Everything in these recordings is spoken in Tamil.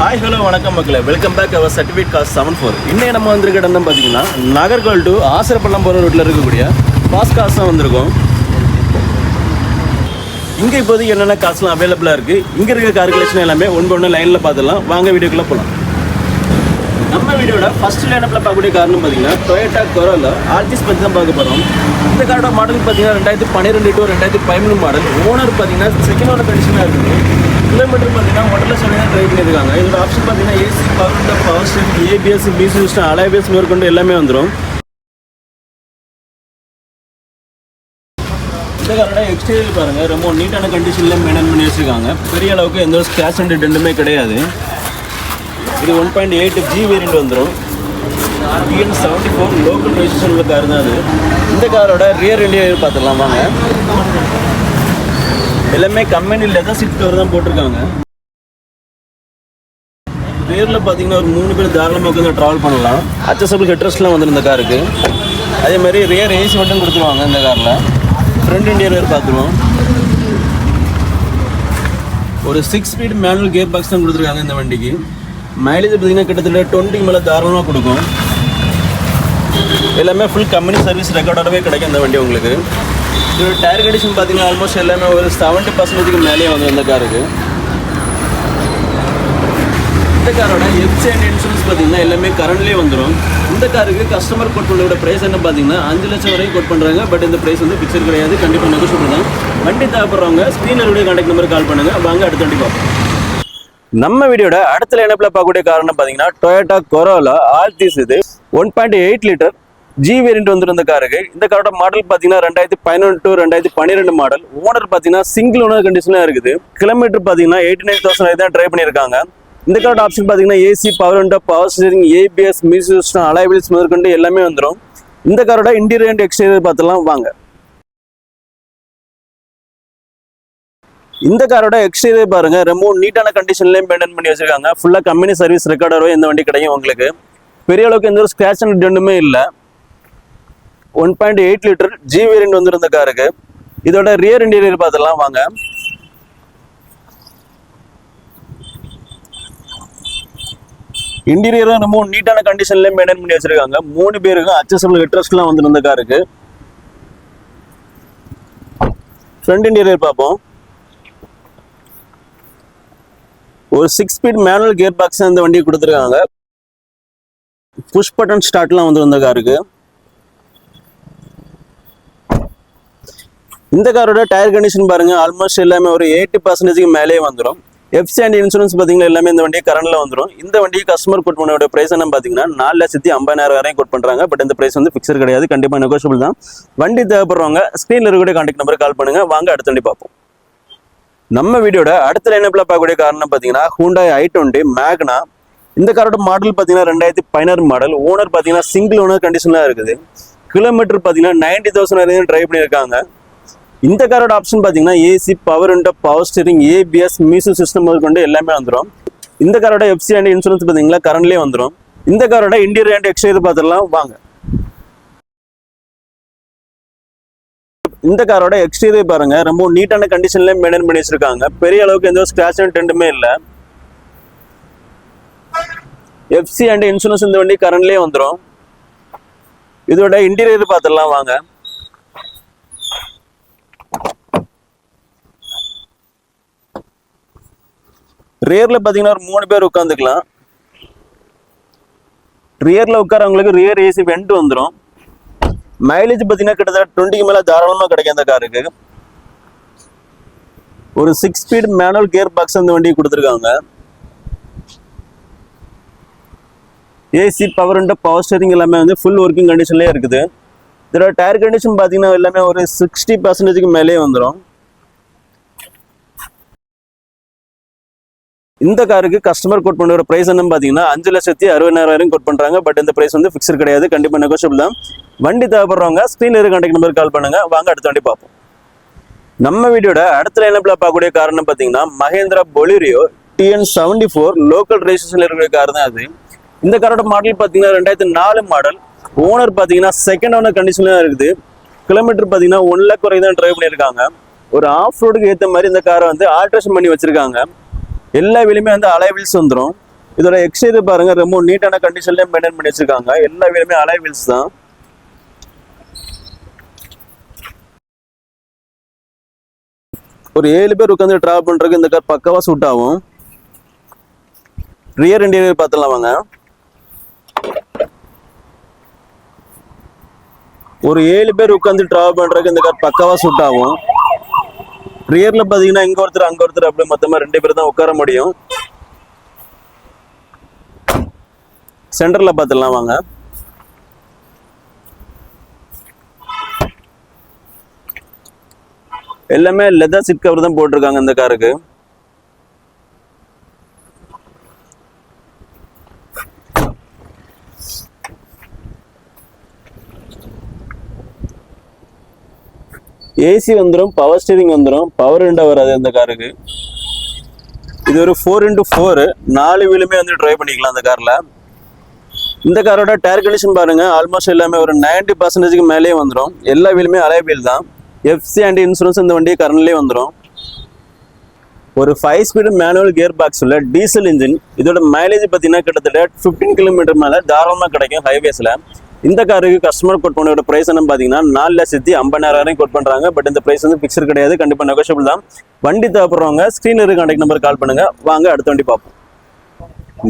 ஹாய் ஹலோ வணக்கம் மக்களே. வெல்கம் பேக் அவர் சர்டிஃபிகேட் காஸ்ட் செவன் ஃபோர் இன்னும் நம்ம வந்திருக்க இடம் பார்த்தீங்கன்னா நகர்கோல் டு ஆசிரப்பள்ளம் போகிற ரூட்டில் இருக்கக்கூடிய பாஸ் காசு தான் வந்திருக்கோம். இங்கே இப்போதைக்கு என்னென்ன காசுலாம் அவைலபிளாக இருக்குது இங்கே இருக்க கால்குலேஷன் எல்லாமே ஒன்று ஒன்று லைனில் பார்த்துடலாம். வாங்க வீடியோக்குள்ளே போகலாம் நம்ம வீடியோட ஃபர்ஸ்ட் லைனப்பில் பார்க்கக்கூடிய காரணம் பார்த்தீங்கன்னா டொயோட்டா கொரோலா ஆர்டிஸ் பற்றி தான் பார்க்க போகிறோம் இந்த காரோட மாடல் பார்த்தீங்கன்னா ரெண்டாயிரத்தி பன்னிரெண்டு டு ரெண்டாயிரத்தி பதிமூணு மாடல் ஓனர் பார்த்தீங்கன்னா செகண்ட் ஓனர் கண்டிஷனாக இருக்குது கிலோமீட்டர் பார்த்தீங்கன்னா ஒன்றரை லட்சம் தான் ட்ரை பண்ணியிருக்காங்க. இதோட ஆப்ஷன் பார்த்தீங்கன்னா AC power power state ABS PC system alloy wheels மேற்கொண்டு எல்லாமே வந்துடும் இந்த காரோட எக்ஸ்டீரியர் பாருங்க ரொம்ப நீட்டான கண்டிஷனில் மெயின்டைன் பண்ணி வச்சிருக்காங்க. பெரிய அளவுக்கு எந்த ஒரு ஸ்க்ராச் அண்ட் ரெண்டுமே கிடையாது. இது one point eight G variant வந்துடும் TN seventy four local registration உள்ள கார் தான் அது. இந்த காரோட ரியர் இண்டியா பார்த்துடலாம் வாங்க. எல்லாமே கம்பெனி லெதர் சீட் கவர் தான் போட்டிருக்காங்க. பேரில் பார்த்தீங்கன்னா ஒரு மூணு பேர் தாராளமாக உட்காந்து ட்ராவல் பண்ணலாம். அச்சசபிள் ஹெட்ரஸ்லாம் வந்துருந்த இந்த காருக்கு அதே மாதிரி ரேர் ஏசி மட்டும் கொடுத்துருவாங்க இந்த காரில் ஃப்ரண்ட் இண்டியர் பார்த்துருவோம். ஒரு six speed manual gear box தான் கொடுத்துருக்காங்க இந்த வண்டிக்கு. மைலேஜ் பார்த்தீங்கன்னா கிட்டத்தட்ட டுவெண்ட்டிக்கு மேலே தாராளமாக கொடுக்கும். எல்லாமே ஃபுல் கம்பெனி சர்வீஸ் ரெக்கார்டோடவே கிடைக்கும் இந்த வண்டி உங்களுக்கு. இதோட டயர் கண்டிஷன் பார்த்தீங்கன்னா ஆல்மோஸ்ட் எல்லாமே ஒரு செவன்ட்டி பர்சன்டேஜுக்கு மேலேயே வந்து இந்த காருக்கு இந்த காரோட எஃப்சி அண்ட் இன்சூரன்ஸ் பார்த்தீங்கன்னா எல்லாமே கரண்ட்லேயே வந்துடும் இந்த காருக்கு கஸ்டமர் கோட் பண்ணோட ப்ரைஸ் என்ன பார்த்தீங்கன்னா அஞ்சு லட்சம் வரைக்கும் கோட் பண்ணுறாங்க பட் இந்த ப்ரைஸ் வந்து பிக்சர் கிடையாது. கண்டிப்பாக நெகோஷியபிள் தான். வண்டி தேவைப்படுறவங்க ஸ்க்ரீனில் கான்டாக்ட் நம்பர் கால் பண்ணுங்கள் வாங்க அடுத்த வண்டி பார்ப்போம். நம்ம வீடியோட அடுத்த லைனப்பில் பார்க்கக்கூடிய காரணம் பார்த்தீங்கன்னா டொயோட்டா கொரோலா ஆல்டிஸ் இது. One point eight litre G variant வந்துடும் இந்த காருக்கு இந்த காரோட மாடல் பார்த்தீங்கன்னா ரெண்டாயிரத்தி பதினொன்று டு ரெண்டாயிரத்தி பன்னிரெண்டு மாடல் ஓனர் பார்த்தீங்கன்னா சிங்கிள் ஓனர் கண்டிஷனாக இருக்குது. கிலோமீட்டர் பார்த்தீங்கன்னா எயிட்டி நைன் தௌசண்ட் தான் ட்ரை பண்ணியிருக்காங்க. இந்த காரோட ஆப்ஷன் பார்த்தீங்கன்னா AC power window power steering ABS music system alloy wheels முதற்கொண்டு எல்லாமே வந்துடும் இந்த காரோட இன்டீரியர் அண்ட் எக்ஸ்டீரியர் பார்த்துலாம் வாங்க. இந்த காரோட எக்ஸ்டீரியர் பாருங்க ரொம்ப நீட்டான கண்டிஷன்லயும் மெயின்டைன் பண்ணி வச்சிருக்காங்க. ஃபுல்லா கம்பெனி சர்வீஸ் ரெக்கார்டரோ இந்த வண்டி கிடைக்கும் உங்களுக்கு. பெரிய அளவுக்கு எந்த ஒரு ஸ்கிராச் அண்ட் டென்னுமே இல்லை. One point eight litre G variant வந்துருந்த காருக்கு இதோட ரியர் இன்டீரியர் பார்த்துலாம் வாங்க. இன்டீரியரும் ரொம்ப நீட்டான கண்டிஷன்ல மெயின்டைன் பண்ணி வச்சிருக்காங்க. மூணு பேருக்கும் அச்சசபிள் ஹெட்ரஸ்ட்லாம் வந்துருந்த காருக்கு ஃப்ரண்ட் இன்டீரியர் பார்ப்போம். ஒரு six speed manual gear box இந்த வண்டியை கொடுத்துருக்காங்க. புஷ் பட்டன் ஸ்டார்ட்லாம் வந்துருந்த காருக்கு இந்த காரோட டயர் கண்டிஷன் பாருங்க ஆல்மோஸ்ட் எல்லாமே ஒரு எயிட்டி பர்சன்டேஜ்க்கு மேலே வந்துடும் எஃப்சி அண்ட் இன்சூரன்ஸ் பார்த்தீங்கன்னா எல்லாமே இந்த வண்டியை கரண்டில் வந்துடும் இந்த வண்டி கஸ்டமர் கோட் பண்ணோட பிரைஸ் என்ன பார்த்தீங்கன்னா நாலு லட்சத்தி ஐம்பதாயிரம் வரையும் கோட் பண்ணுறாங்க பட் இந்த பிரைஸ் வந்து ஃபிக்ஸர் கிடையாது கண்டிப்பாக நெகோஷியபிள் தான். வண்டி தேவைப்படுறவங்க ஸ்க்ரீனில் இருக்கக்கூடிய கான்டாக்ட் நம்பர் கால் பண்ணுங்க. வாங்க அடுத்த வண்டி பார்ப்போம். நம்ம வீடியோட அடுத்த லைனப்பில் பார்க்கக்கூடிய காரணம் பார்த்தீங்கன்னா ஹூண்டாய் ஐ டுவெண்ட்டி மேக்னா இந்த காரோட மாடல் பார்த்தீங்கன்னா ரெண்டாயிரத்தி பதினாறு மாடல் ஓனர் பார்த்தீங்கன்னா சிங்கிள் ஓனர் கண்டிஷனாக இருக்குது. கிலோமீட்டர் பார்த்தீங்கன்னா நைன்டி தௌசண்ட் வரையும் ட்ரைவ் பண்ணியிருக்காங்க. இந்த காரோட ஆப்ஷன் பார்த்தீங்கன்னா AC power window power steering ABS music system கொண்டு எல்லாமே வந்துடும் இந்த காரோட எஃப்சி அண்ட் இன்சூரன்ஸ் பார்த்தீங்களா கரண்ட்லேயே வந்துடும் இந்த காரோட இன்டீரியர் அண்ட் எக்ஸ்டீரியர் பார்த்துடலாம் வாங்க. இந்த காரோட எக்ஸ்டீரியர் பாருங்க ரொம்ப நீட்டான கண்டிஷன்ல மெயின்டைன் பண்ணி வச்சிருக்காங்க. பெரிய அளவுக்கு எந்த ஸ்கிராச் அண்ட் டெண்டுமே இல்லை. எஃப்சி அண்ட் இன்சூரன்ஸ் இந்த வண்டி கரண்ட்லேயே வந்துடும் இதோட இன்டீரியர் பார்த்துடலாம் வாங்க. ரியர்ல பார்த்தீங்கன்னா ஒரு மூணு பேர் உட்காந்துக்கலாம் ரியரில் உட்காரவங்களுக்கு ரியர் ஏசி வெண்ட் வந்துடும் மைலேஜ் பார்த்தீங்கன்னா கிட்டத்தட்ட டுவெண்ட்டிக்கு மேலே தாராளமாக கிடைக்கும் அந்த காருக்கு ஒரு six speed manual gear box அந்த வண்டி கொடுத்துருக்காங்க. AC power and power steering எல்லாமே வந்து ஃபுல் ஒர்க்கிங் கண்டிஷன்லேயே இருக்குது. இதோட டயர் கண்டிஷன் பார்த்தீங்கன்னா எல்லாமே ஒரு சிக்ஸ்டி பர்சன்டேஜுக்கு மேலேயே வந்துடும் இந்த காருக்கு கஸ்டமர் கோட் பண்ணுற ப்ரைஸ் என்ன பார்த்தீங்கன்னா அஞ்சு லட்சத்தி அறுபதாயிரம் வரையும் கோட் பண்ணுறாங்க பட் இந்த ப்ரைஸ் வந்து ஃபிக்ஸர் கிடையாது. கண்டிப்பாக நெகோஷியபிள் தான். வண்டி தேவைப்படுறவங்க ஸ்க்ரீனில் இருக்க கான்டாக்ட் நம்பர் கால் பண்ணுங்க. வாங்க அடுத்த வண்டி பார்ப்போம். நம்ம வீடியோட அடுத்த லைனப்பில் பார்க்கக்கூடிய காரணம் பார்த்தீங்கன்னா Mahindra Bolero TN seventy four local ரெஜிஸ்ட்ரேஷனில் இருக்கக்கூடிய கார் தான் அது. இந்த காரோட மாடல் பார்த்தீங்கன்னா ரெண்டாயிரத்தி நாலு மாடல் ஓனர் பார்த்தீங்கன்னா செகண்ட் ஓனர் கண்டிஷனில் இருக்குது. கிலோமீட்டர் பார்த்தீங்கன்னா ஒன் லேக் வரைக்கும் தான் ட்ரைவ் பண்ணியிருக்காங்க. ஒரு ஆஃப் ரோடுக்கு ஏற்ற மாதிரி இந்த காரை வந்து ஆல்ட்ரேஷன் பண்ணி வச்சிருக்காங்க. எல்லா வீலுமே வந்து அலைவில்ஸ் வந்துடும் இதோட எக்ஸ்டீரியர் பாருங்க ரொம்ப நீட்டான கண்டிஷன்லேயே மெயின்டைன் பண்ணி வச்சிருக்காங்க. எல்லா வீலுமே அலை வீல்ஸ் தான். ஒரு ஏழு பேர் உட்காந்து டிராவல் பண்றதுக்கு இந்த கார் பக்கவா சூட் ஆகும். ரியர் இன்டீரியர் பார்த்துலாம் வாங்க. ஒரு ஏழு பேர் உட்காந்து டிராவல் பண்றதுக்கு இந்த கார் பக்கவா சூட் ஆகும். ரியர்ல பாத்தீங்கன்னா இங்க ஒருத்தர் அங்க ஒருத்தர் அப்படியே மொத்தமா ரெண்டு பேர் தான் உட்கார முடியும். சென்டர்ல பாத்துடலாம் வாங்க. எல்லாமே லெதர் சிட் கவர் தான் போட்டிருக்காங்க இந்த காருக்கு. ஏசி வந்துடும் பவர் ஸ்டீரிங் வந்துடும் பவர் விண்டோ வராது அந்த காருக்கு இது ஒரு ஃபோர் இன்ட்டு ஃபோரு நாலு வீலுமே வந்து ட்ரைவ் பண்ணிக்கலாம் அந்த காரில் இந்த காரோட டயர் கண்டிஷன் பாருங்கள் ஆல்மோஸ்ட் எல்லாமே ஒரு 90% பர்சன்டேஜ்க்கு மேலேயே வந்துடும் எல்லா வீலுமே அலை வீல் தான். எஃப்சி அண்ட் இன்சூரன்ஸ் இந்த வண்டியை கரண்ட்லேயே வந்துடும் ஒரு five speed manual gear box உள்ள டீசல் இன்ஜின் இதோட மைலேஜ் பார்த்தீங்கன்னா கிட்டத்தட்ட ஃபிஃப்டீன் கிலோமீட்டர் மேலே தாராளமாக கிடைக்கும் ஹைவேஸில் இந்த காருக்கு கஸ்டமர் கோட் பண்ணோட ப்ரைஸ் என்ன பார்த்தீங்கன்னா நாலு லட்சத்தி ஐம்பதாயிரம் கோட் பண்ணுறாங்க பட் இந்த ப்ரைஸ் வந்து பிக்சர் கிடையாது. கண்டிப்பாக நெகோஷியபிள் தான். வண்டி தேவைப்படுறவங்க ஸ்க்ரீனில் இருக்க கான்டாக்ட் நம்பர் கால் பண்ணுங்க. வாங்க அடுத்த வண்டி பார்ப்போம்.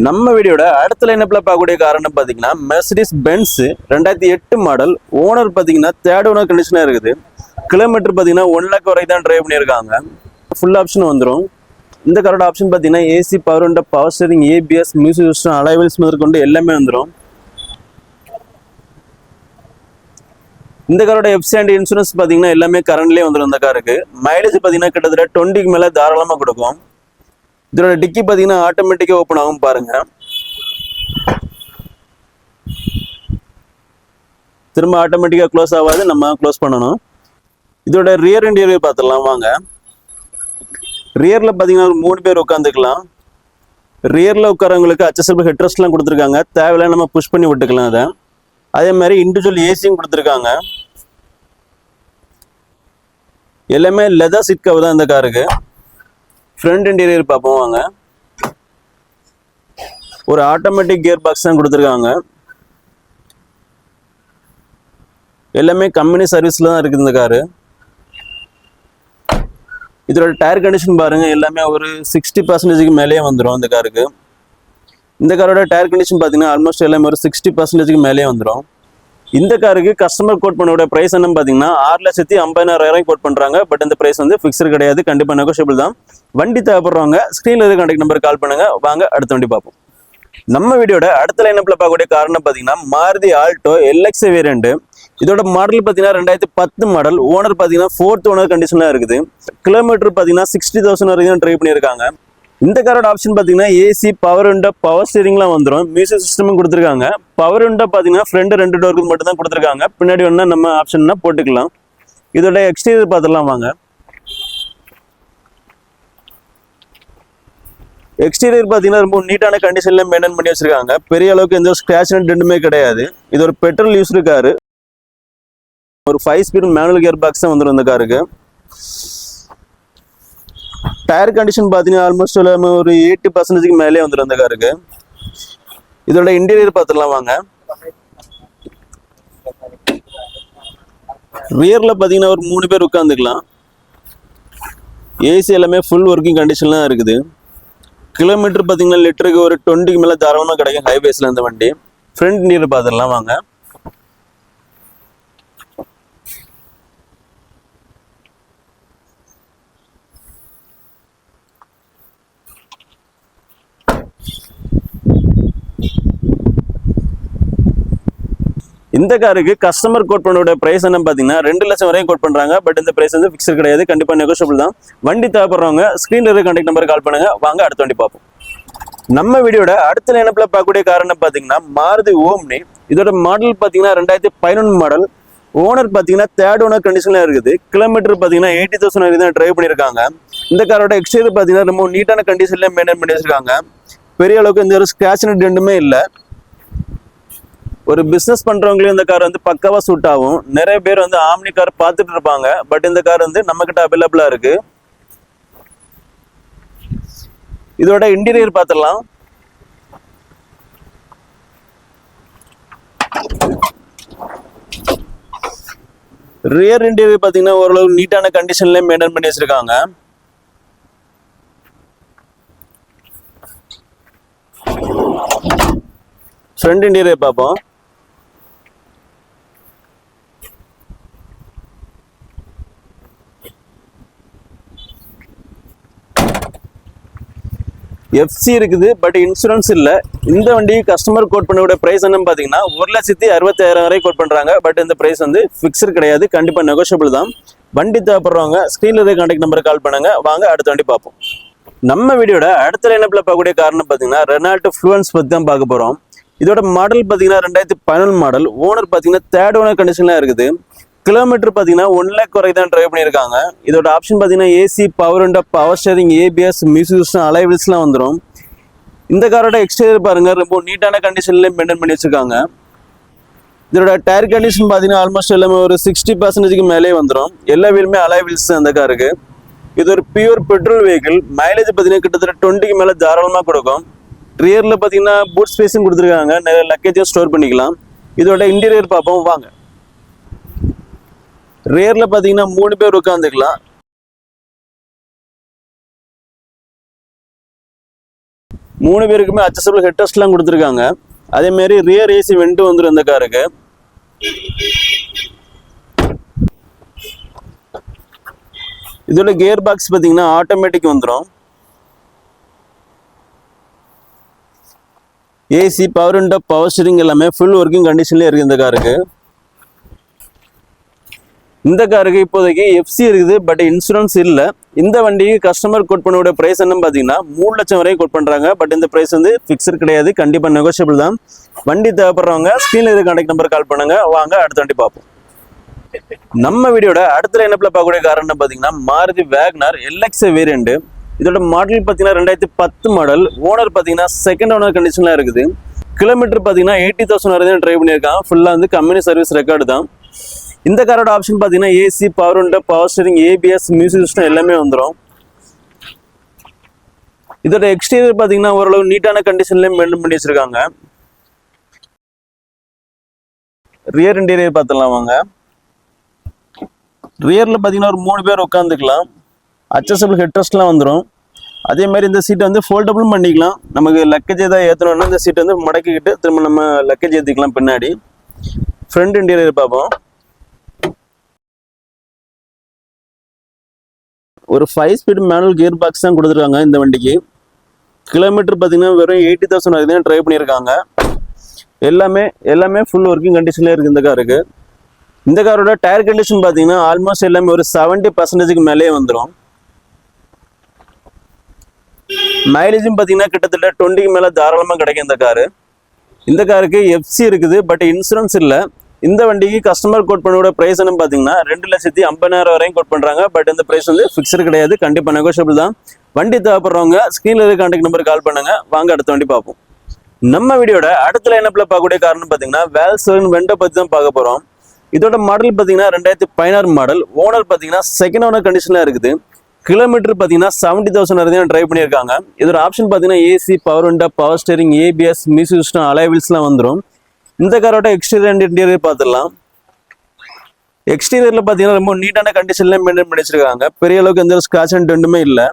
நம்ம வீடியோட அடுத்த லைனப்பில் பார்க்கக்கூடிய காரணம் பார்த்தீங்கன்னா மெர்சிடிஸ் பென்ஸ் ரெண்டாயிரத்தி எட்டு மாடல் ஓனர் பார்த்தீங்கன்னா தேர்ட் ஓனர் கண்டிஷனாக இருக்குது. கிலோமீட்டர் பார்த்தீங்கன்னா ஒன் லேக் வரைக்கும் தான் ட்ரைவ் பண்ணியிருக்காங்க. ஃபுல் ஆப்ஷன் வந்துடும் இந்த காரோட ஆப்ஷன் பார்த்தீங்கன்னா AC power power steering ABS music system alloy wheels முதற்கொண்டு எல்லாமே வந்துடும் இந்த காரோட எஃப்சி அண்ட் இன்சூரன்ஸ் பார்த்தீங்கன்னா எல்லாமே கரண்ட்லேயே வந்துடும் இந்த காருக்கு. மைலேஜ் பார்த்தீங்கன்னா கிட்டத்தட்ட டுவெண்ட்டிக்கு மேலே தாராளமாக கொடுக்கும். இதோட டிக்கி பார்த்தீங்கன்னா ஆட்டோமேட்டிக்காக ஓப்பன் ஆகும் பாருங்க. திரும்ப ஆட்டோமேட்டிக்காக க்ளோஸ் ஆகாது நம்ம க்ளோஸ் பண்ணணும். இதோட ரியர் இன்டீரியர் பார்த்துடலாம் வாங்க. ரியரில் பார்த்தீங்கன்னா ஒரு மூணு பேர் உட்காந்துக்கலாம் ரியரில் உட்காரவங்களுக்கு அச்சசபிள் ஹெட்ரஸ்ட்லாம் கொடுத்துருக்காங்க. தேவையில்ல நம்ம புஷ் பண்ணி விட்டுக்கலாம் அதை அதே மாதிரி இண்டிவிஜுவல் ஏசியும் கொடுத்துருக்காங்க. எல்லாமே லெதர் சீட் கவர் தான் இந்த காருக்கு ஃப்ரண்ட் இன்டீரியர் பார்ப்போம் வாங்க. ஒரு ஆட்டோமேட்டிக் கியர் பாக்ஸ் தான் கொடுத்துருக்காங்க. எல்லாமே கம்பெனி சர்வீஸில் தான் இருக்குது இந்த காரு இதோட டயர் கண்டிஷன் பாருங்கள் எல்லாமே ஒரு சிக்ஸ்டி பர்சன்டேஜுக்கு மேலேயே வந்துடும் இந்த காருக்கு இந்த காரோட டயர் கண்டிஷன் பார்த்தீங்கன்னா ஆல்மோஸ்ட் எல்லாமே ஒரு சிக்ஸ்டி பர்சன்டேஜுக்கு மேலேயே வந்துடும் இந்த காருக்கு கஸ்டமர் கோட் பண்ணோட ப்ரைஸ் என்னன்னு பார்த்தீங்கன்னா ஆறு லட்சத்தி ஐம்பதாயிரம் கோட் பண்ணுறாங்க பட் இந்த ப்ரைஸ் வந்து ஃபிக்ஸர் கிடையாது. கண்டிப்பாக நெகோஷியபிள் தான். வண்டி தேவைப்படுறவங்க ஸ்க்ரீனில் இருக்க கான்டாக்ட் நம்பர் கால் பண்ணுங்க. வாங்க அடுத்த வண்டி பார்ப்போம். நம்ம வீடியோட அடுத்த லைனப்பில் பார்க்கக்கூடிய காரணம் பார்த்தீங்கன்னா மாருதி ஆல்டோ எல்எக்ஸ் வேரியண்ட் இதோட மாடல் பார்த்தீங்கன்னா ரெண்டாயிரத்தி பத்து மாடல் ஓனர் பார்த்தீங்கன்னா ஃபோர்த் ஓனர் கண்டிஷனாக இருக்குது. கிலோமீட்டர் பார்த்தீங்கன்னா சிக்ஸ்டி தௌசண்ட் வரைக்கும் ட்ரை பண்ணியிருக்காங்க. இந்த காரோட ஆப்ஷன் பார்த்தீங்கன்னா ஏசி பவர் விண்டோ பவர் ஸ்டீரிங்லாம் வந்துடும் மியூசிக் சிஸ்டமும் கொடுத்துருக்காங்க. பவர் விண்டோ பார்த்தீங்கன்னா ஃப்ரண்ட் ரெண்டு டோருக்கு மட்டும் தான் கொடுத்துருக்காங்க. பின்னாடி வேணால் நம்ம ஆப்ஷன்னா போட்டுக்கலாம். இதோட எக்ஸ்டீரியர் பார்த்துடலாம் வாங்க. எக்ஸ்டீரியர் பார்த்தீங்கன்னா ரொம்ப நீட்டான கண்டிஷன்ல மெயின்டைன் பண்ணி வச்சிருக்காங்க. பெரிய அளவுக்கு எந்த ஸ்கிராச்சும் ரெண்டுமே கிடையாது. இது ஒரு பெட்ரோல் யூஸ் இருக்காரு ஒரு five speed manual gear box தான் வந்துடும் இந்த காருக்கு டயர் கண்டிஷன் பார்த்தீங்கன்னா ஆல்மோஸ்ட் எல்லாமே ஒரு எயிட்டி பர்சன்டேஜ்க்கு மேலே வந்துடும் அந்த காருக்கு இதோட இன்டீரியர் பார்த்துடலாம் வாங்க. ரியரில் பார்த்தீங்கன்னா ஒரு மூணு பேர் உட்காந்துக்கலாம் ஏசி எல்லாமே ஃபுல் ஒர்க்கிங் கண்டிஷன்லாம் இருக்குது. கிலோமீட்டர் பார்த்தீங்கன்னா லிட்டருக்கு ஒரு டுவெண்ட்டிக்கு மேலே தாராளமாக கிடைக்கும். ஹைவேஸில் இந்த வண்டி. ஃப்ரண்ட் நீர் பார்த்துடலாம் வாங்க. இந்த காருக்கு கஸ்டமர் கோட் பண்ணோட பிரைஸ் என்ன பார்த்தீங்கன்னா ரெண்டு லட்சம் வரையும் கோட் பண்ணுறாங்க பட் இந்த பிரைஸ் வந்து ஃபிக்ஸர் கிடையாது. கண்டிப்பாக நெகோஷியபிள் தான். வண்டி தேவைப்படுறவங்க ஸ்க்ரீனில் இருக்க கான்டாக்ட் நம்பர் கால் பண்ணுங்க. வாங்க அடுத்த வண்டி பார்ப்போம். நம்ம வீடியோட அடுத்த நினைப்பில் பார்க்கக்கூடிய காரணம் பார்த்தீங்கன்னா மாருதி ஓம்னி. இதோட மாடல் பார்த்தீங்கன்னா ரெண்டாயிரத்தி பதினொன்று மாடல் ஓனர் பார்த்தீங்கன்னா தேர்ட் ஓனர் கண்டிஷனில் இருக்குது. கிலோமீட்டர் பார்த்தீங்கன்னா எயிட்டி தௌசண்ட் வரைக்கும் தான் ட்ரைவ் பண்ணியிருக்காங்க. இந்த காரோட எக்ஸ்டீரியர் பார்த்தீங்கன்னா ரொம்ப நீட்டான கண்டிஷன்ல மெயின்டைன் பண்ணி வச்சிருக்காங்க. பெரிய அளவுக்கு எந்த ஒரு ஸ்கிராச் ரெண்டுமே இல்லை. ஒரு பிஸ்னஸ் பண்றவங்களையும் இந்த கார் வந்து பக்காவாக சூட் ஆகும். நிறைய பேர் வந்து ஆம்னி கார் பார்த்துட்டு இருப்பாங்க. பட் இந்த கார் வந்து நம்ம கிட்ட அவைலபிளா இருக்கு. இதோட இன்டீரியர் பார்த்துடலாம். ரியர் இன்டீரியர் பார்த்தீங்கன்னா ஓரளவு நீட்டான கண்டிஷன்லேயே மெயின்டைன் பண்ணி வச்சிருக்காங்க. ஃப்ரண்ட் இன்டீரியர் பார்ப்போம். எஃப்சி இருக்குது பட் இன்சூரன்ஸ் இல்லை. இந்த வண்டி கஸ்டமர் கோட் பண்ணக்கூடிய ப்ரைஸ் என்னன்னு பார்த்தீங்கன்னா ஒரு லட்சத்தி அறுபத்தாயிரம் வரை கோட் பண்ணுறாங்க பட் இந்த ப்ரைஸ் வந்து ஃபிக்ஸ்டு கிடையாது கண்டிப்பாக நெகோஷியபிள் தான். வண்டி தேவைப்படுறவங்க ஸ்க்ரீனில் இருக்க கான்டாக்ட் நம்பர் கால் பண்ணுங்கள் வாங்க அடுத்த வண்டி பார்ப்போம். நம்ம வீடியோட அடுத்த லைனப்பில் பார்க்கக்கூடிய காரணம் பார்த்தீங்கன்னா ரெனால்ட் ஃப்ளூவன்ஸ் பற்றி தான் பார்க்க போகிறோம் இதோட மாடல் பார்த்தீங்கன்னா ரெண்டாயிரத்தி பதினொன்று மாடல் ஓனர் பார்த்தீங்கன்னா தேர்ட் ஓனர் கண்டிஷன்லாம் இருக்குது. கிலோமீட்டர் பார்த்தீங்கன்னா ஒன் லேக் வரை தான் ட்ரைவ் பண்ணியிருக்காங்க. இதோட ஆப்ஷன் பார்த்தீங்கன்னா AC power and power steering ABS music system அலைவில்ஸ்லாம் வந்துடும் இந்த காரோட எக்ஸ்டீரியர் பாருங்க ரொம்ப நீட்டான கண்டிஷன்லேயும் மெயின்டைன் பண்ணி வச்சுருக்காங்க. இதோட டயர் கண்டிஷன் பார்த்தீங்கன்னா ஆல்மோஸ்ட் எல்லாமே ஒரு சிக்ஸ்டி பர்சன்டேஜ்க்கு மேலே வந்துடும் எல்லா வீலுமே அலைவில்ஸ் அந்த காருக்கு இது ஒரு பியூர் பெட்ரோல் வெஹிக்கிள் மைலேஜ் பார்த்தீங்கன்னா கிட்டத்தட்ட டுவெண்ட்டிக்கு மேலே தாராளமாக கொடுக்கும். ரியரில் பார்த்தீங்கன்னா பூட் ஸ்பேஸும் கொடுத்துருக்காங்க. நிறைய லக்கேஜும் ஸ்டோர் பண்ணிக்கலாம். இதோட இன்டீரியர் பார்ப்போம். வாங்க. ரேரில் பாத்தீங்கன்னா மூணு பேர் உட்காந்துக்கலாம் மூணு பேருக்குமே அட்ஜஸ்டபிள் ஹெட்ரஸ்ட்லாம் கொடுத்துருக்காங்க. அதே மாதிரி ரியர் ஏசி வெண்ட் வந்துடும் இந்த காருக்கு. இதோட கியர் பாக்ஸ் பார்த்தீங்கன்னா ஆட்டோமேட்டிக் வந்துடும் AC power and power steering எல்லாமே ஃபுல் ஒர்க்கிங் கண்டிஷன்லேயே இருக்குது இந்த காருக்கு. இந்த காருக்கு இப்போதைக்கு எஃப்சி இருக்குது பட் இன்சூரன்ஸ் இல்லை. இந்த வண்டிக்கு கஸ்டமர் கோட் பண்ணக்கூடிய ப்ரைஸ் என்னன்னு பார்த்தீங்கன்னா மூணு லட்சம் வரைக்கும் கோட் பண்ணுறாங்க பட் இந்த ப்ரைஸ் வந்து ஃபிக்ஸர் கிடையாது. கண்டிப்பாக நெகோஷியபிள் தான். வண்டி தேவைப்படுறவங்க ஸ்க்ரீனில் இருக்க கான்டாக்ட் நம்பர் கால் பண்ணுங்க. வாங்க அடுத்த வண்டி பார்ப்போம். நம்ம வீடியோட அடுத்த லைனப்பில் பார்க்கக்கூடிய கார் என்ன பார்த்தீங்கன்னா Maruti Wagon R LX variant இதோட மாடல் பார்த்தீங்கன்னா ரெண்டாயிரத்தி பத்து மாடல் ஓனர் பார்த்தீங்கன்னா செகண்ட் ஓனர் கண்டிஷன்லாம் இருக்குது. கிலோமீட்டர் பார்த்தீங்கன்னா எயிட்டி தௌசண்ட் வரைக்கும் ட்ரைவ் பண்ணியிருக்கான். ஃபுல்லாக வந்து கம்பெனி சர்வீஸ் ரெக்கார்டு தான். இந்த காரோட ஆப்ஷன் பார்த்தீங்கன்னா ஏசி பவர் உண்டு power steering ABS music system எல்லாமே வந்துடும் இதோட எக்ஸ்டீரியர் பார்த்தீங்கன்னா ஓரளவு நீட்டான கண்டிஷன்லேயும் மெயின்டைன் பண்ணி வச்சிருக்காங்க. ரியர் இன்டீரியர் பார்த்துடலாம் வாங்க. ரியரில் பார்த்தீங்கன்னா ஒரு மூணு பேர் உட்காந்துக்கலாம் அட்ஜஸ்டபிள் ஹெட்ரஸ்ட்லாம் வந்துடும் அதே மாதிரி இந்த சீட்டை வந்து ஃபோல்டபுளும் பண்ணிக்கலாம். நமக்கு லக்கேஜ் ஏதாவது ஏற்றணும்னா இந்த சீட்டை வந்து மடக்கிக்கிட்டு திரும்ப நம்ம லக்கேஜ் ஏற்றிக்கலாம் பின்னாடி. ஃப்ரண்ட் இன்டீரியர் பார்ப்போம் ஒரு five speed manual gear box தான் கொடுத்துருக்காங்க இந்த வண்டிக்கு. கிலோமீட்டர் பார்த்தீங்கன்னா வெறும் எயிட்டி தௌசண்ட் வரைக்கும் ட்ரை பண்ணியிருக்காங்க. எல்லாமே எல்லாமே ஃபுல் ஒர்க்கிங் கண்டிஷன்லேயே இருக்குது இந்த காருக்கு இந்த காரோட டயர் கண்டிஷன் பார்த்தீங்கன்னா ஆல்மோஸ்ட் எல்லாமே ஒரு செவன்ட்டி பர்சன்டேஜுக்கு மேலேயே வந்துடும் மைலேஜும் பார்த்தீங்கன்னா கிட்டத்தட்ட டுவெண்ட்டிக்கு மேலே தாராளமாக கிடைக்கும் இந்த காரு இந்த காருக்கு எஃப்சி இருக்குது பட் இன்சூரன்ஸ் இல்லை. இந்த வண்டிக்கு கஸ்டமர் கோட் பண்ணோட ப்ரைஸ் என்ன பார்த்தீங்கன்னா ரெண்டு லட்சத்தி ஐம்பதாயிரம் வரையும் கோட் பண்ணுறாங்க பட் இந்த ப்ரைஸ் வந்து ஃபிக்ஸ்டு கிடையாது. கண்டிப்பாக நெகோஷியபிள் தான். வண்டி தேவைப்படுறவங்க ஸ்க்ரீனில் இருக்க கான்டாக்ட் நம்பர் கால் பண்ணுங்க. வாங்க அடுத்த வண்டி பார்ப்போம். நம்ம வீடியோட அடுத்த லைனப்பில் பார்க்கக்கூடிய காரணம் பார்த்தீங்கன்னா வேல்சன் வெண்டை பற்றி தான் பார்க்க போகிறோம் இதோட மாடல் பார்த்தீங்கன்னா ரெண்டாயிரத்தி பதினாறு மாடல் ஓனர் பார்த்தீங்கன்னா செகண்ட் ஓனர் கண்டிஷனாக இருக்குது. கிலோமீட்டர் பார்த்தீங்கன்னா செவன்ட்டி தௌசண்ட் வரைக்கும் ட்ரைவ் பண்ணியிருக்காங்க. இதோட ஆப்ஷன் பார்த்தீங்கன்னா AC power window power steering ABS music system அலைவில்ஸ்லாம் வந்துடும் இந்த காரோட எக்ஸ்டீரியர் அண்ட் இன்டீரியர் பார்த்துடலாம். எக்ஸ்டீரியரில் பார்த்தீங்கன்னா ரொம்ப நீட்டான கண்டிஷன்ல மெயின்டைன் பண்ணி வச்சிருக்காங்க. பெரிய அளவுக்கு எந்த ஸ்க்ராச் அண்ட் ரெண்டுமே இல்லை.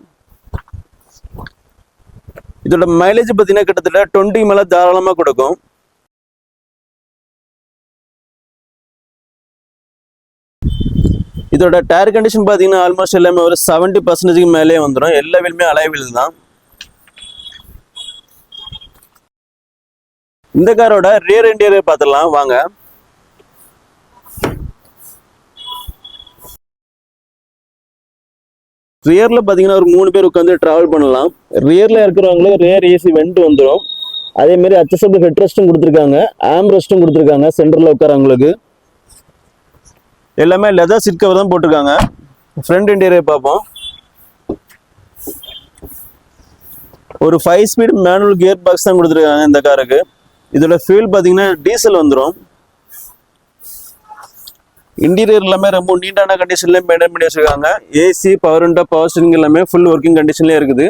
இதோட மைலேஜ் பார்த்தீங்கன்னா கிட்டத்தட்ட டுவெண்ட்டி மேலே தாராளமாக கொடுக்கும். இதோட டயர் கண்டிஷன் பார்த்தீங்கன்னா ஆல்மோஸ்ட் எல்லாமே ஒரு செவன்ட்டி பர்சன்டேஜ்க்கு மேலே வந்துடும் எல்லா வீலுமே அலைவில் தான். இந்த காரோட ரியர் இன்டீரியர் பார்த்துடலாம் வாங்க. ரியர்ல பார்த்தீங்கன்னா ஒரு மூணு பேர் உட்காந்து ட்ராவல் பண்ணலாம். ரியர்ல இருக்கிறவங்களே ரியர் ஏசி வெண்ட் வந்துடும் அதே மாதிரி அட்ஜஸ்டபிள் ஹெட் ரெஸ்ட்டும் கொடுத்துருக்காங்க. ஆம் ரெஸ்ட்டும் கொடுத்துருக்காங்க சென்டரில் உட்காரவங்களுக்கு. எல்லாமே லெதர் சீட் கவர் தான் போட்டிருக்காங்க. ஃப்ரண்ட் இன்டீரியர் பார்ப்போம். ஒரு five speed manual gear box தான் கொடுத்துருக்காங்க இந்த காருக்கு. இதோட ஃபியூல் பார்த்தீங்கன்னா டீசல் வந்துடும் இன்டீரியர் எல்லாமே ரொம்ப நீட்டான கண்டிஷன்லேயும் மெயின்டைன் பண்ணி வச்சிருக்காங்க. AC power window power steering எல்லாமே ஃபுல் ஒர்க்கிங் கண்டிஷன்லேயே இருக்குது.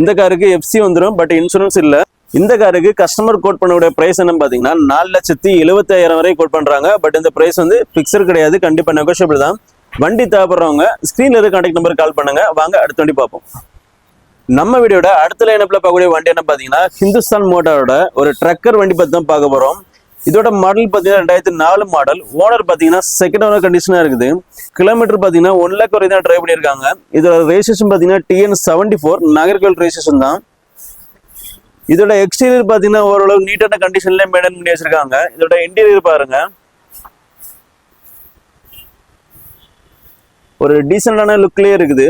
இந்த காருக்கு எஃப்சி வந்துடும் பட் இன்சூரன்ஸ் இல்லை. இந்த காருக்கு கஸ்டமர் கோட் பண்ணக்கூடிய ப்ரைஸ் என்னன்னு பார்த்தீங்கன்னா நாலு லட்சத்தி எழுபத்தாயிரம் வரை கோட் பண்ணுறாங்க பட் இந்த ப்ரைஸ் வந்து பிக்சர் கிடையாது கண்டிப்பாக நெகோஷியபிள் தான். வண்டி தேவைப்படுறவங்க ஸ்க்ரீனில் இருக்க கான்டாக்ட் நம்பர் கால் பண்ணுங்க. வாங்க அடுத்த வண்டி பார்ப்போம். நம்ம வீடியோட அடுத்த லைனப்ல பார்க்கக்கூடிய வண்டி என்ன பாத்தீங்கன்னா ஹிந்துஸ்தான் மோட்டாரோட ஒரு ட்ரக்கர் வண்டி பத்தி தான் பார்க்க போறோம். இதோட மாடல் பாத்தீங்கன்னா ரெண்டாயிரத்தி நாலு மாடல் ஓனர் பாத்தீங்கன்னா செகண்ட் ஓனர் கண்டிஷனா இருக்குது. கிலோமீட்டர் பாத்தீங்கன்னா ஒன் லேக் வரை தான் ட்ரைவ் பண்ணியிருக்காங்க. இதோட ரெஜிஸ்ட்ரேஷன் பாத்தீங்கன்னா TN seventy four Nagercoil registration தான். இதோட எக்ஸ்டீரியர் பாத்தீங்கன்னா ஓரளவு நீட்டான கண்டிஷன்ல மெயின்டைன் பண்ணி வச்சிருக்காங்க. இதோட இன்டீரியர் பாருங்க. ஒரு டீசெண்டான லுக்லயே இருக்குது.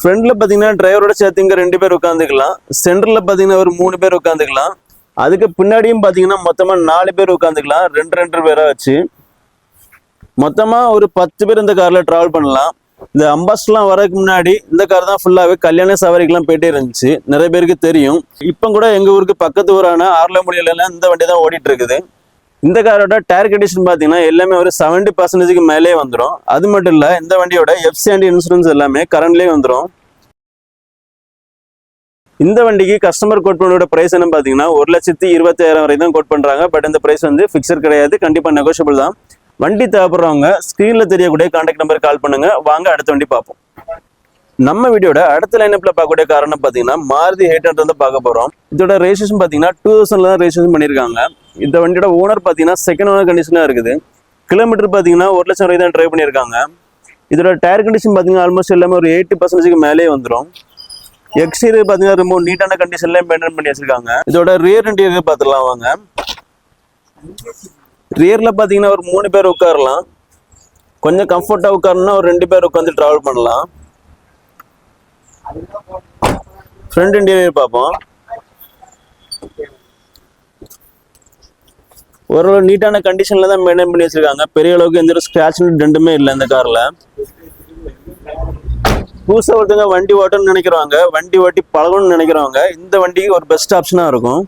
ஃப்ரண்ட்ல பார்த்தீங்கன்னா டிரைவரோட சேர்த்து இங்கே ரெண்டு பேர் உட்காந்துக்கலாம் சென்டர்ல பார்த்தீங்கன்னா ஒரு மூணு பேர் உட்காந்துக்கலாம் அதுக்கு பின்னாடியும் பார்த்தீங்கன்னா மொத்தமாக நாலு பேர் உட்காந்துக்கலாம் ரெண்டு ரெண்டு பேரா வச்சு. மொத்தமாக ஒரு பத்து பேர் இந்த காரில் ட்ராவல் பண்ணலாம். இந்த அம்பாஸ்ட்லாம் வரதுக்கு முன்னாடி இந்த கார் தான் ஃபுல்லாகவே கல்யாண சவாரிக்கெல்லாம் போயிட்டே இருந்துச்சு. நிறைய பேருக்கு தெரியும். இப்போ கூட எங்கள் ஊருக்கு பக்கத்து ஊரான ஆர்லமொழியில எல்லாம் இந்த வண்டி தான் ஓடிட்டு இருக்குது. இந்த காரோட டயர் கண்டிஷன் பார்த்தீங்கன்னா எல்லாமே ஒரு செவன்டி பர்சன்டேஜ்க்கு மேலே வந்துடும் அது மட்டும் இல்லை இந்த வண்டியோட எஃப்சி அண்ட் இன்சூரன்ஸ் எல்லாமே கரண்ட்லேயே வந்துடும் இந்த வண்டிக்கு கஸ்டமர் கோட் பண்ணோட ப்ரைஸ் என்ன பார்த்தீங்கன்னா ஒரு லட்சத்தி இருபத்தாயிரம் வரை தான் கோட் பண்ணுறாங்க பட் இந்த ப்ரைஸ் வந்து ஃபிக்ஸர் கிடையாது கண்டிப்பாக நெகோஷியபிள் தான். வண்டி தேவைப்படுறவங்க ஸ்க்ரீனில் தெரியக்கூடிய கான்டாக்ட் நம்பர் கால் பண்ணுங்க. வாங்க அடுத்த வண்டி பார்ப்போம். நம்ம வீடியோட அடுத்த லைனப்ல பார்க்கக்கூடிய காரணம் பார்த்தீங்கன்னா மாருதி ஹேட்டர் வந்து பார்க்க போறோம். இதோட ரெஜிஸ்ட்ரேஷன் பார்த்தீங்கன்னா டூ தௌசண்ட்ல தான் ரெஜிஸ்ட்ரேஷன் பண்ணியிருக்காங்க. இந்த வண்டியோட ஓனர் பார்த்தீங்கன்னா செகண்ட் ஓனர் கண்டிஷனாக இருக்குது. கிலோமீட்டர் பார்த்தீங்கன்னா ஒரு லட்சம் வரைக்கும் தான் ட்ரைவ் பண்ணியிருக்காங்க. இதோட டயர் கண்டிஷன் பார்த்தீங்கன்னா ஆல்மோஸ்ட் எல்லாமே ஒரு எயிட்டி பர்சன்டேஜ்க்கு மேலே வந்துடும் எக்ஸ்டீரியர் பார்த்தீங்கன்னா ரொம்ப நீட்டான கண்டிஷன்ல மெயின்டைன் பண்ணி வச்சிருக்காங்க. இதோட ரியர் இன்டீரியர் பார்த்துலாம் வாங்க. ரியரில் பார்த்தீங்கன்னா ஒரு மூணு பேர் உட்காரலாம். கொஞ்சம் கம்ஃபர்ட்டாக உட்காரணும்னா ஒரு ரெண்டு பேர் உட்காந்து ட்ராவல் பண்ணலாம். ஃப்ரண்ட் இன்டீரியர் பார்ப்போம். ஒரு நீட்டான கண்டிஷன்ல தான் மெயின்டைன் பண்ணி வச்சிருக்காங்க. பெரிய அளவுக்கு எந்த ஒரு ஸ்கிராச் ரெண்டுமே இல்லை இந்த கார்ல புதுசாக ஒருத்தங்க வண்டி ஓட்டணும்னு நினைக்கிறவங்க வண்டி ஓட்டி பழகணும்னு நினைக்கிறவங்க இந்த வண்டிக்கு ஒரு பெஸ்ட் ஆப்ஷனாக இருக்கும்.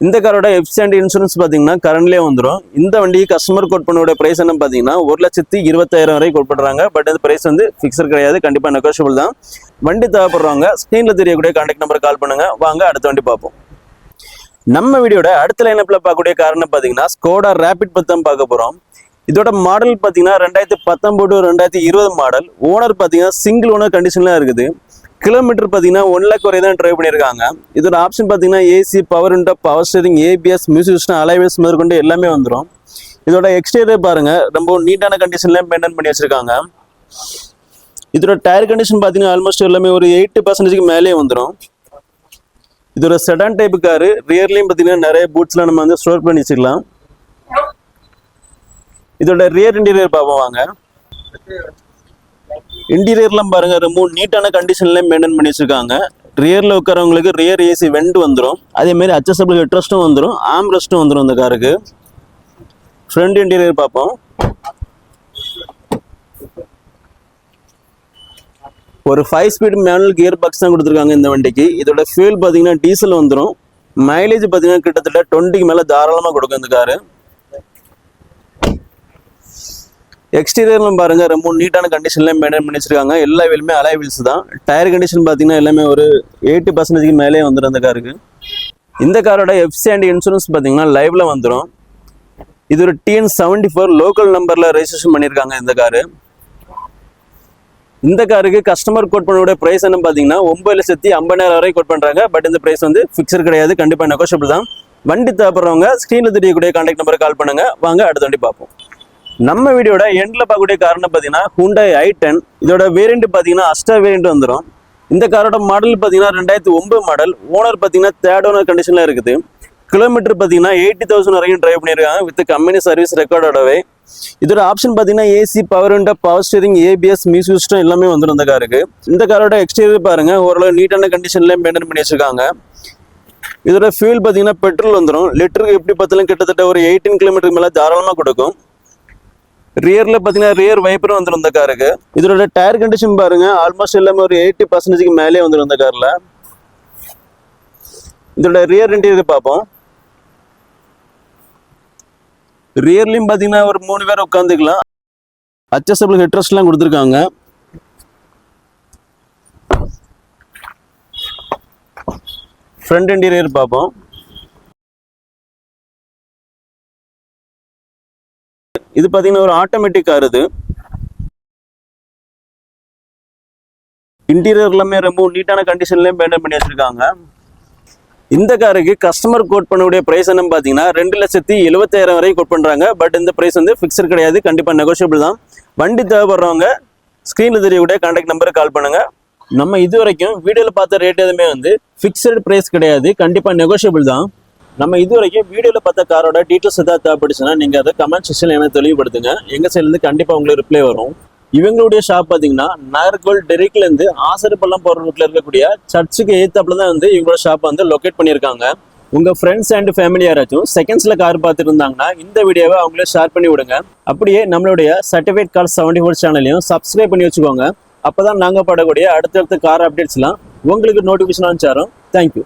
இந்த காரோட எஃப்சி அண்ட் இன்சூரன்ஸ் பார்த்தீங்கன்னா கரண்ட்லேயே வந்துடும் இந்த வண்டிக்கு கஸ்டமர் கோட் பண்ணோட ப்ரைஸ் என்ன பார்த்தீங்கன்னா ஒரு லட்சத்தி இருபத்தாயிரம் வரை கோட் பண்ணுறாங்க பட் இந்த ப்ரைஸ் வந்து ஃபிக்ஸர் கிடையாது கண்டிப்பாக நெகோஷியபிள் தான். வண்டி தேவைப்படுறவங்க ஸ்க்ரீனில் தெரியக்கூடிய கான்டாக்ட் நம்பர் கால் பண்ணுங்க. வாங்க அடுத்த வண்டி பார்ப்போம். நம்ம வீடியோட அடுத்த லைனப்பில் பார்க்கக்கூடிய காரணம் பார்த்தீங்கன்னா ஸ்கோடா ரேபிட் பத்தி தான் பார்க்க போறோம். இதோட மாடல் பார்த்தீங்கன்னா ரெண்டாயிரத்தி பத்தொன்பது ரெண்டாயிரத்தி இருபது மாடல் ஓனர் பார்த்தீங்கன்னா சிங்கிள் ஓனர் கண்டிஷன்லாம் இருக்குது. கிலோமீட்டர் பார்த்தீங்கன்னா ஒன் லேக் வரை தான் ட்ரைவ் பண்ணியிருக்காங்க. இதோட ஆப்ஷன் பார்த்தீங்கன்னா AC power window power steering ABS music system alloy wheels முதற்கொண்டு எல்லாமே வந்துடும் இதோட எக்ஸ்டீரியர் பாருங்க. ரொம்ப நீட்டான கண்டிஷன்ல மெயின்டைன் பண்ணி வச்சிருக்காங்க. இதோட டயர் கண்டிஷன் பார்த்தீங்கன்னா ஆல்மோஸ்ட் எல்லாமே ஒரு எயிட்டி பர்சன்டேஜ்க்கு மேலேயே வந்துடும் இதோட செடான் டைப் காரு ரியர்லையும் பார்த்தீங்கன்னா நிறைய பூட்ஸ்லாம் நம்ம வந்து ஸ்டோர் பண்ணி வச்சுக்கலாம். இதோட ரியர் இன்டீரியர் பார்ப்போம் வாங்க. இன்டீரியர்லாம் பாருங்க ரொம்ப நீட்டான கண்டிஷன்ல மெயின்டைன் பண்ணி வச்சிருக்காங்க. ரியர்ல உட்காரவங்களுக்கு ரியர் ஏசி வெண்ட் வந்துடும் அதே மாதிரி அட்ஜஸ்டபிள் ஹெட்ரஸ்ட்டும் வந்துடும் ஆம் ரெஸ்ட்டும் வந்துடும் இந்த காருக்கு ஃப்ரண்ட் இன்டீரியர் பார்ப்போம். ஒரு five speed manual gear box தான் கொடுத்துருக்காங்க இந்த வண்டிக்கு. இதோட ஃபியூல் பார்த்தீங்கன்னா டீசல் வந்துடும் மைலேஜ் பார்த்தீங்கன்னா கிட்டத்தட்ட டுவெண்ட்டிக்கு மேலே தாராளமாக கொடுக்கும் இந்த காரு. எக்ஸ்டீரியர்லாம் பாருங்க ரொம்ப நீட்டான கண்டிஷன்ல மெயின்டைன் பண்ணி வச்சிருக்காங்க. எல்லா வீலுமே அலை வீல்ஸ் தான். டயர் கண்டிஷன் பார்த்தீங்கன்னா எல்லாமே ஒரு எயிட்டி பர்சன்டேஜ்க்கு மேலே வந்துடும் அந்த காருக்கு. இந்த காரோட எஃப்சி அண்ட் இன்சூரன்ஸ் பார்த்தீங்கன்னா லைவ்ல வந்துடும் இது ஒரு டிஎன் செவன்டி ஃபோர் லோக்கல் நம்பரில் ரெஜிஸ்ட்ரேஷன் பண்ணியிருக்காங்க இந்த காரு. இந்த காருக்கு கஸ்டமர் கோட் பண்ணோட பிரைஸ் என்ன பார்த்தீங்கன்னா ஒன்பது லட்சத்தி ஐம்பதாயிரம் வரை கோட் பண்ணுறாங்க பட் இந்த பிரைஸ் வந்து ஃபிக்ஸர் கிடையாது. கண்டிப்பாக நெகோஷியபிள் தான். வண்டி தேவைப்படுறவங்க ஸ்க்ரீனில் தெரியக்கூடிய கான்டாக்ட் நம்பர் கால் பண்ணுங்க. வாங்க அடுத்த வண்டி பார்ப்போம். நம்ம வீடியோட எண்டில் பார்க்கக்கூடிய காரணம் பார்த்தீங்கன்னா ஹூண்டாய் ஐ டென் இதோட வேரியண்ட் பார்த்தீங்கன்னா அஸ்டா வேரியண்ட் வந்துடும் இந்த காரோட மாடல் பார்த்தீங்கன்னா ரெண்டாயிரத்தி ஒன்பது மாடல் ஓனர் பார்த்தீங்கன்னா தேர்ட் ஓனர் கண்டிஷனில் இருக்குது. கிலோமீட்டர் பார்த்தீங்கன்னா எயிட்டி தௌசண்ட் வரைக்கும் ட்ரைவ் பண்ணியிருக்காங்க வித் கம்பெனி சர்வீஸ் ரெக்கார்டோடவே இதோட ஆப்ஷன் பார்த்தீங்கன்னா AC power window power steering ABS music system எல்லாமே வந்துடும் இந்த காருக்கு இந்த காரோட எக்ஸ்டீரியர் பாருங்க ஓரளவு நீட்டான கண்டிஷன்லேயே மெயின்டைன் பண்ணி வச்சிருக்காங்க. இதோட ஃபியூல் பார்த்தீங்கன்னா பெட்ரோல் வந்துடும் லிட்டருக்கு எப்படி பார்த்தாலும் கிட்டத்தட்ட ஒரு எயிட்டீன் கிலோமீட்டருக்கு மேலே தாராளமாக கொடுக்கும். ரியரில் பார்த்தீங்கன்னா ரியர் வைப்பரும் வந்துடும் இந்த காருக்கு இதோட டயர் கண்டிஷன் பாருங்க ஆல்மோஸ்ட் எல்லாமே ஒரு எயிட்டி பர்சன்டேஜ்க்கு மேலே வந்துடும் இந்த காரில் இதோட ரியர் இன்டீரியர் பார்ப்போம். ரியர்லயும் பாத்தீங்கன்னா ஒரு மூணு பேர் உட்காந்துக்கலாம் அட்ஜஸ்டபிள் ஹெட்ரஸ்ட்லாம் கொடுத்துருக்காங்க. ஃப்ரண்ட் இன்டீரியர் பார்ப்போம். இது பார்த்தீங்கன்னா ஒரு ஆட்டோமேட்டிக் கார் இது. இன்டீரியர் எல்லாமே ரொம்ப நீட்டான கண்டிஷன்லயும் மெயின்டைன் பண்ணி வச்சிருக்காங்க. இந்த காருக்கு கஸ்டமர் கோட் பண்ணக்கூடிய ப்ரைஸ் என்னன்னு பார்த்தீங்கன்னா ரெண்டு லட்சத்தி எழுபத்தாயிரம் வரைக்கும் கோட் பண்ணுறாங்க பட் இந்த ப்ரைஸ் வந்து ஃபிக்ஸட் கிடையாது. கண்டிப்பாக நெகோஷியபிள் தான். வண்டி தேவைப்படுறவங்க ஸ்க்ரீனில் தெரியக்கூடிய கான்டாக்ட் நம்பருக்கு கால் பண்ணுங்கள் நம்ம இது வரைக்கும் வீடியோவில் பார்த்த ரேட் எதுவுமே வந்து ஃபிக்ஸட் ப்ரைஸ் கிடையாது. கண்டிப்பாக நெகோஷியபிள் தான். நம்ம இது வரைக்கும் வீடியோவில் பார்த்த காரோட டீட்டெயில்ஸ் எதாவது தேவைப்படுச்சுன்னா நீங்கள் அதை கமெண்ட் செக்ஷனில் எனக்கு தெளிவுபடுத்துங்க. எங்கள் சைட்லேருந்து கண்டிப்பாக உங்களுக்கு ரிப்ளை வரும். இவங்களுடைய ஷாப் பார்த்தீங்கன்னா நாகர்கோவில் டெரிக்லேருந்து ஆசரிப்பள்ளம் போகிற ரூட்டில் இருக்கக்கூடிய சர்ச்சுக்கு ஏத்தாப்புல தான் வந்து இவங்களோட ஷாப் வந்து லொக்கேட் பண்ணியிருக்காங்க. உங்கள் ஃப்ரெண்ட்ஸ் அண்ட் ஃபேமிலி யாராச்சும் செகண்ட்ஸில் கார் பார்த்துட்டு இருந்தாங்கன்னா இந்த வீடியோவை அவங்களே ஷேர் பண்ணி விடுங்க. அப்படியே நம்மளுடைய சர்டிஃபிகேட் கார் செவன்டி ஃபோர் சேனலையும் சப்ஸ்கிரைப் பண்ணி வச்சுக்கோங்க. அப்போ தான் நாங்கள் படக்கூடிய அடுத்தடுத்த கார் அப்டேட்ஸ்லாம் உங்களுக்கு நோட்டிஃபிகேஷன் அனுப்பிச்சாரோம். தேங்க்யூ